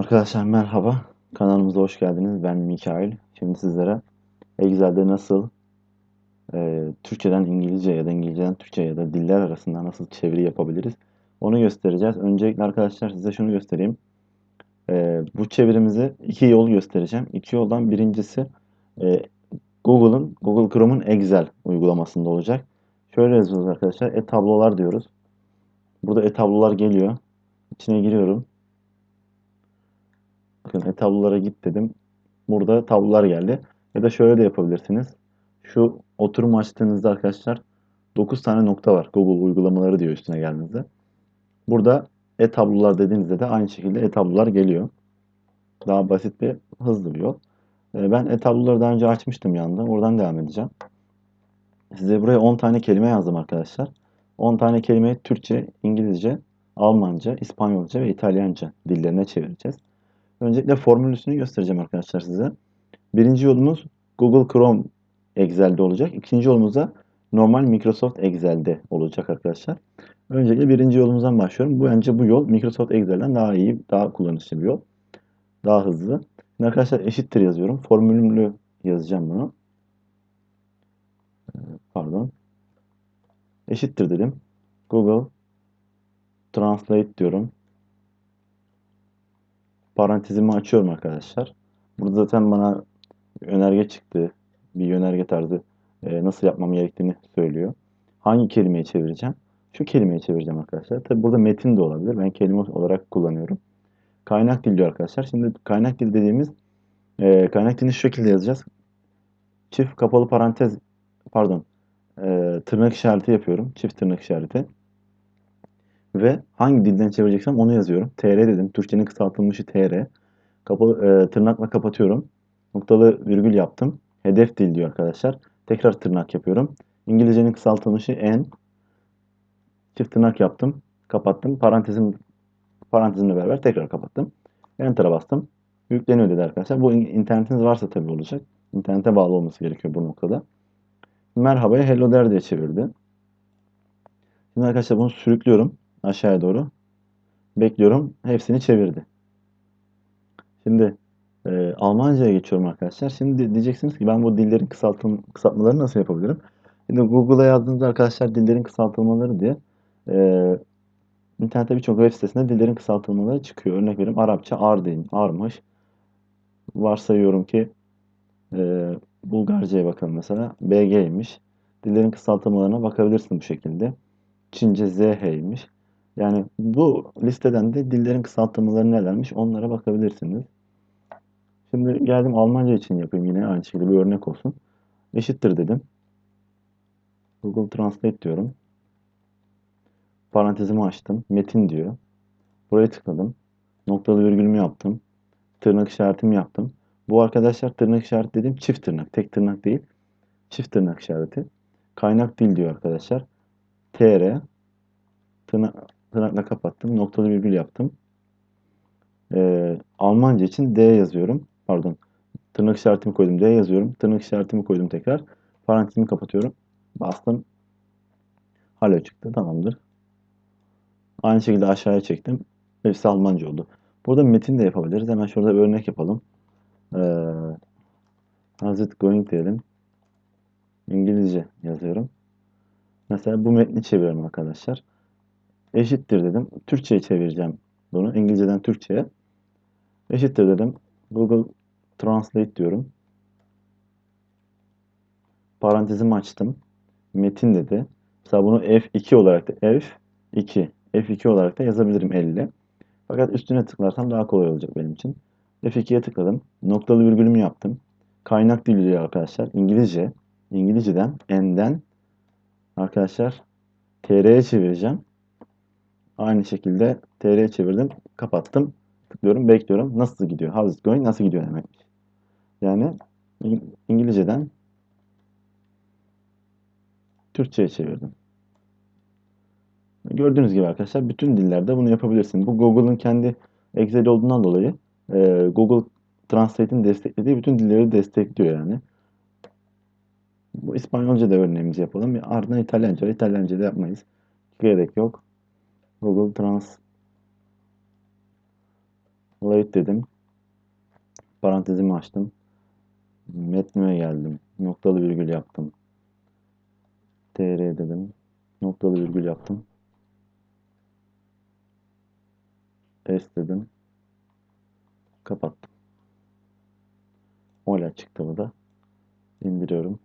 Arkadaşlar merhaba. Kanalımıza hoş geldiniz. Ben Mikail. Şimdi sizlere Excel'de nasıl e, Türkçeden İngilizce ya da İngilizceden Türkçe ya da diller arasında nasıl çeviri yapabiliriz onu göstereceğiz. Öncelikle arkadaşlar size şunu göstereyim. E, bu çevirimizi iki yol göstereceğim. İki yoldan birincisi e, Google'ın Google Chrome'un Excel uygulamasında olacak. Şöyle yazıyoruz arkadaşlar. E-tablolar diyoruz. Burada e-tablolar geliyor. İçine giriyorum. Bakın e-tablolara git dedim. Burada tablolar geldi. Ya da şöyle de yapabilirsiniz. Şu oturum açtığınızda arkadaşlar 9 tane nokta var. Google uygulamaları diyor üstüne geldiğinizde. Burada e-tablolar dediğinizde de aynı şekilde e-tablolar geliyor. Daha basit bir hızlı bir yol. Ee, Ben e-tabloları daha önce açmıştım yanında. Oradan devam edeceğim. Size buraya 10 tane kelime yazdım arkadaşlar. 10 tane kelimeyi Türkçe, İngilizce, Almanca, İspanyolca ve İtalyanca dillerine çevireceğiz. Öncelikle formülüsünü göstereceğim arkadaşlar size. Birinci yolumuz Google Chrome Excel'de olacak. İkinci yolumuz da normal Microsoft Excel'de olacak arkadaşlar. Öncelikle birinci yolumuzdan başlıyorum. Bu önce bu yol Microsoft Excel'den daha iyi, daha kullanışlı bir yol. Daha hızlı. Şimdi arkadaşlar eşittir yazıyorum. Formülümlü yazacağım bunu. Pardon. Eşittir dedim. Google Translate diyorum. Parantezimi açıyorum arkadaşlar. Burada zaten bana önerge çıktı. Bir yönerge tarzı e, nasıl yapmam gerektiğini söylüyor. Hangi kelimeyi çevireceğim? Şu kelimeyi çevireceğim arkadaşlar. Tabi burada metin de olabilir. Ben kelime olarak kullanıyorum. Kaynak dil diyor arkadaşlar. Şimdi kaynak dil dediğimiz e, kaynak dilini şu şekilde yazacağız. Çift kapalı parantez pardon e, tırnak işareti yapıyorum. Çift tırnak işareti. Ve hangi dilden çevireceksem onu yazıyorum. TR dedim. Türkçenin kısaltılmışı TR. Kapalı, e, tırnakla kapatıyorum. Noktalı virgül yaptım. Hedef dil diyor arkadaşlar. Tekrar tırnak yapıyorum. İngilizcenin kısaltılmışı N. Çift tırnak yaptım. Kapattım. Parantezim parantezimle beraber tekrar kapattım. Enter'a bastım. Yükleniyor dedi arkadaşlar. Bu internetiniz varsa tabii olacak. İnternete bağlı olması gerekiyor bu noktada. Merhaba'ya hello der diye çevirdi. Şimdi arkadaşlar bunu sürüklüyorum aşağıya doğru. Bekliyorum. Hepsini çevirdi. Şimdi e, Almanca'ya geçiyorum arkadaşlar. Şimdi diyeceksiniz ki ben bu dillerin kısaltım, kısaltmalarını nasıl yapabilirim? Şimdi Google'a yazdığınızda arkadaşlar dillerin kısaltılmaları diye e, internette birçok web sitesinde dillerin kısaltılmaları çıkıyor. Örnek vereyim Arapça ar deyin. Armış. Varsayıyorum ki e, Bulgarca'ya bakalım mesela. BG'ymiş. Dillerin kısaltılmalarına bakabilirsin bu şekilde. Çince ZH'ymiş. Yani bu listeden de dillerin kısaltılmaları nelermiş onlara bakabilirsiniz. Şimdi geldim Almanca için yapayım yine aynı şekilde bir örnek olsun. Eşittir dedim. Google Translate diyorum. Parantezimi açtım. Metin diyor. Buraya tıkladım. Noktalı virgülümü yaptım. Tırnak işaretimi yaptım. Bu arkadaşlar tırnak işareti dediğim çift tırnak. Tek tırnak değil. Çift tırnak işareti. Kaynak dil diyor arkadaşlar. TR tırnak, tırnakla kapattım. Noktalı virgül yaptım. Ee, Almanca için D yazıyorum. Pardon. Tırnak işaretimi koydum. D yazıyorum. Tırnak işaretimi koydum tekrar. Parantezimi kapatıyorum. Bastım. Halo çıktı. Tamamdır. Aynı şekilde aşağıya çektim. Hepsi Almanca oldu. Burada metin de yapabiliriz. Hemen şurada bir örnek yapalım. Ee, how's it going diyelim. İngilizce yazıyorum. Mesela bu metni çeviriyorum arkadaşlar. Eşittir dedim. Türkçe'ye çevireceğim bunu. İngilizceden Türkçe'ye. Eşittir dedim. Google Translate diyorum. Parantezimi açtım. Metin dedi. Mesela bunu F2 olarak da F2 F2 olarak da yazabilirim elle. Fakat üstüne tıklarsam daha kolay olacak benim için. F2'ye tıkladım. Noktalı virgülümü yaptım. Kaynak dili diyor arkadaşlar. İngilizce. İngilizceden N'den arkadaşlar TR'ye çevireceğim. Aynı şekilde TR'ye çevirdim. Kapattım. Tıklıyorum. Bekliyorum. Nasıl gidiyor? How's it going? Nasıl gidiyor demek. Yani İngilizceden Türkçe'ye çevirdim. Gördüğünüz gibi arkadaşlar bütün dillerde bunu yapabilirsiniz. Bu Google'ın kendi Excel olduğundan dolayı e, Google Translate'in desteklediği bütün dilleri destekliyor yani. Bu İspanyolca da örneğimizi yapalım. Ardından İtalyanca. İtalyanca da yapmayız. Gerek yok. Google Trans Late dedim. Parantezimi açtım. Metnime geldim. Noktalı virgül yaptım. tr dedim. Noktalı virgül yaptım. S dedim. Kapattım. Ola çıktı bu da. İndiriyorum.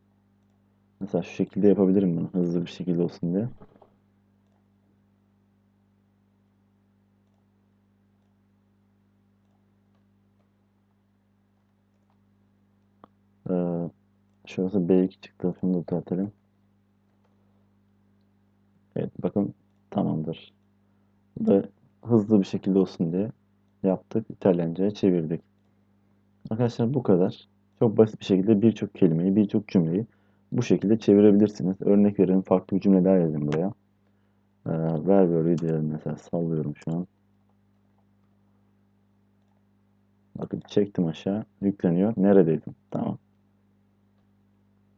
Mesela şu şekilde yapabilirim bunu. Hızlı bir şekilde olsun diye. Ee, şurası B2 çıktı. Şunu da düzeltelim. Evet bakın tamamdır. Da hızlı bir şekilde olsun diye yaptık. İtalyanca'ya çevirdik. Arkadaşlar bu kadar. Çok basit bir şekilde birçok kelimeyi, birçok cümleyi bu şekilde çevirebilirsiniz. Örnek verelim. Farklı bir cümle daha yazayım buraya. Ee, ver böyle diyelim mesela. Sallıyorum şu an. Bakın çektim aşağı. Yükleniyor. Neredeydim? Tamam.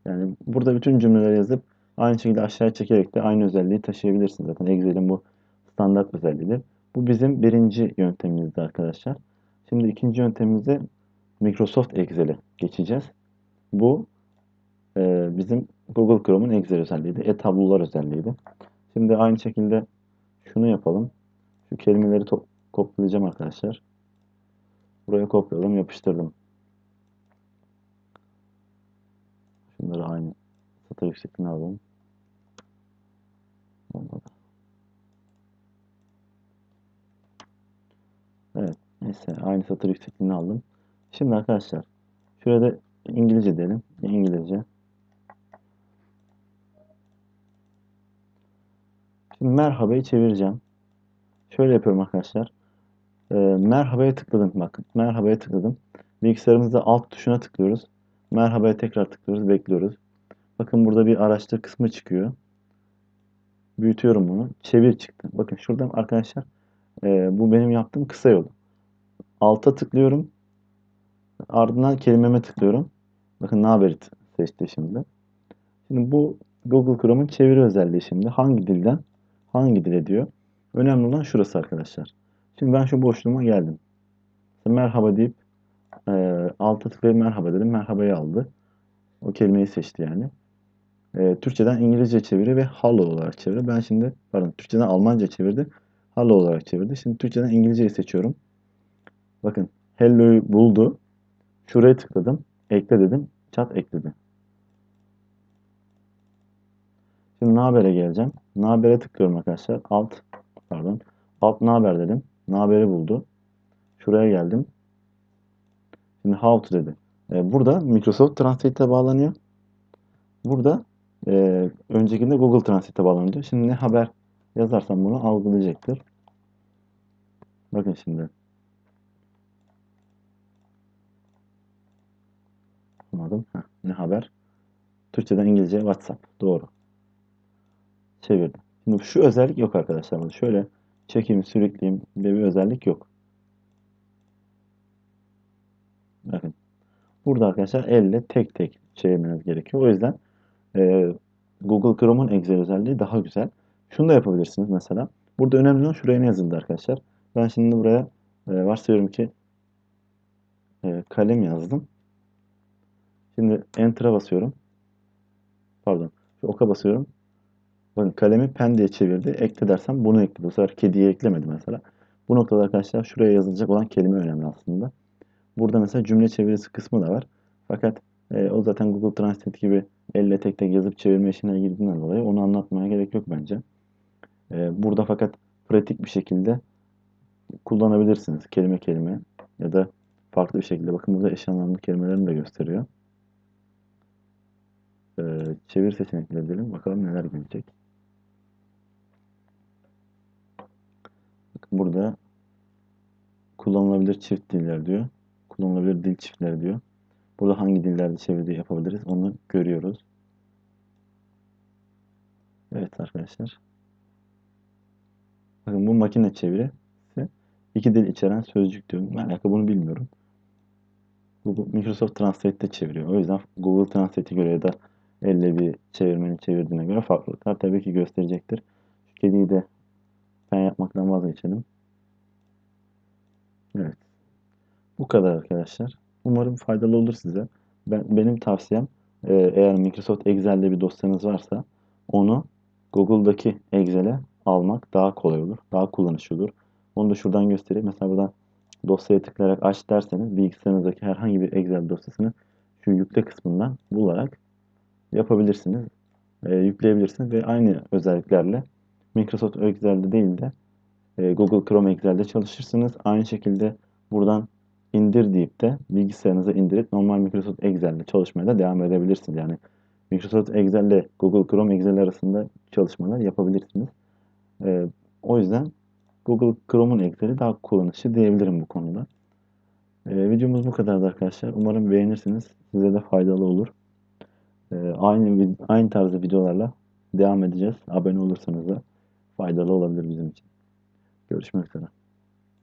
Yani burada bütün cümleleri yazıp aynı şekilde aşağıya çekerek de aynı özelliği taşıyabilirsiniz. Zaten Excel'in bu standart özelliğidir. Bu bizim birinci yöntemimizdi arkadaşlar. Şimdi ikinci yöntemimizde Microsoft Excel'e geçeceğiz. Bu e, bizim Google Chrome'un Excel özelliğiydi. E-tablolar özelliğiydi. Şimdi aynı şekilde şunu yapalım. Şu kelimeleri kopyalayacağım arkadaşlar. Buraya kopyaladım, yapıştırdım. Şunları aynı satır yüksekliğine alalım. Olmadı. Evet. Neyse aynı satır yüksekliğini aldım. Şimdi arkadaşlar şurada İngilizce diyelim. İngilizce. Şimdi merhabayı çevireceğim. Şöyle yapıyorum arkadaşlar. E, merhabaya tıkladım. Bakın merhabaya tıkladım. Bilgisayarımızda alt tuşuna tıklıyoruz. Merhabaya tekrar tıklıyoruz. Bekliyoruz. Bakın burada bir araştır kısmı çıkıyor. Büyütüyorum bunu. Çevir çıktı. Bakın şurada arkadaşlar e, bu benim yaptığım kısa yol. Alta tıklıyorum. Ardından kelimeme tıklıyorum. Bakın haber seçti şimdi. Şimdi bu Google Chrome'un çeviri özelliği şimdi. Hangi dilden hangi dile diyor. Önemli olan şurası arkadaşlar. Şimdi ben şu boşluğuma geldim. Merhaba deyip e, alta tıklayıp merhaba dedim. Merhabayı aldı. O kelimeyi seçti yani. E, Türkçeden İngilizce çeviri ve hello olarak çeviri. Ben şimdi pardon Türkçeden Almanca çevirdi. Hello olarak çevirdi. Şimdi Türkçeden İngilizceyi seçiyorum. Bakın hello'yu buldu. Şuraya tıkladım. Ekle dedim. Chat ekledi. Şimdi ne habere geleceğim. Ne habere tıklıyorum arkadaşlar. Alt pardon. Alt ne haber dedim. Ne haberi buldu. Şuraya geldim. Şimdi how to dedi. Ee, burada Microsoft Translate'e bağlanıyor. Burada e, öncekinde Google Translate'e bağlanıyor. Şimdi ne haber yazarsam bunu algılayacaktır. Bakın şimdi. Anladım. Heh, ne haber? Türkçeden İngilizce WhatsApp. Doğru. Çevirdim. Şimdi şu özellik yok arkadaşlar. Şöyle çekeyim, sürükleyeyim diye bir özellik yok. Bakın. Burada arkadaşlar elle tek tek çevirmeniz gerekiyor. O yüzden e, Google Chrome'un Excel özelliği daha güzel. Şunu da yapabilirsiniz mesela. Burada önemli olan şuraya ne yazıldı arkadaşlar. Ben şimdi buraya e, varsayıyorum ki e, kalem yazdım. Şimdi Enter'a basıyorum. Pardon. Oka basıyorum. Bakın kalemi pen diye çevirdi. Ekle dersem bunu ekledi. Bu sefer kediye eklemedi mesela. Bu noktada arkadaşlar şuraya yazılacak olan kelime önemli aslında. Burada mesela cümle çevirisi kısmı da var. Fakat e, o zaten Google Translate gibi elle tek tek yazıp çevirme işine girdiğinden dolayı onu anlatmaya gerek yok bence. E, burada fakat pratik bir şekilde kullanabilirsiniz kelime kelime ya da farklı bir şekilde. Bakın burada eş anlamlı kelimelerini de gösteriyor. E, çevir seçenekleri diyelim. Bakalım neler gelecek. Burada kullanılabilir çift diller diyor. Kullanılabilir dil çiftleri diyor. Burada hangi dillerde çeviri yapabiliriz onu görüyoruz. Evet arkadaşlar. Bakın bu makine çevirisi iki dil içeren sözcük diyorum. Ben alakalı bunu bilmiyorum. Google, Microsoft Translate'de çeviriyor. O yüzden Google Translate'e göre ya da elle bir çevirmenin çevirdiğine göre farklılıklar tabii ki gösterecektir. Kediyi de ben yapmaktan vazgeçelim. Evet. bu kadar arkadaşlar. Umarım faydalı olur size. Ben, benim tavsiyem e, eğer Microsoft Excel'de bir dosyanız varsa onu Google'daki Excel'e almak daha kolay olur. Daha kullanışlı olur. Onu da şuradan göstereyim. Mesela buradan dosyaya tıklayarak aç derseniz bilgisayarınızdaki herhangi bir Excel dosyasını şu yükle kısmından bularak yapabilirsiniz. E, yükleyebilirsiniz ve aynı özelliklerle Microsoft Excel'de değil de e, Google Chrome Excel'de çalışırsınız. Aynı şekilde buradan indir deyip de bilgisayarınıza indirip normal Microsoft Excel'de çalışmaya da devam edebilirsiniz. Yani Microsoft Excel ile Google Chrome Excel arasında çalışmalar yapabilirsiniz. E, o yüzden Google Chrome'un Excel'i daha kullanışlı diyebilirim bu konuda. E, videomuz bu kadardı arkadaşlar. Umarım beğenirsiniz. Size de faydalı olur. E, aynı aynı tarzda videolarla devam edeceğiz. Abone olursanız da faydalı olabilir bizim için. Görüşmek üzere.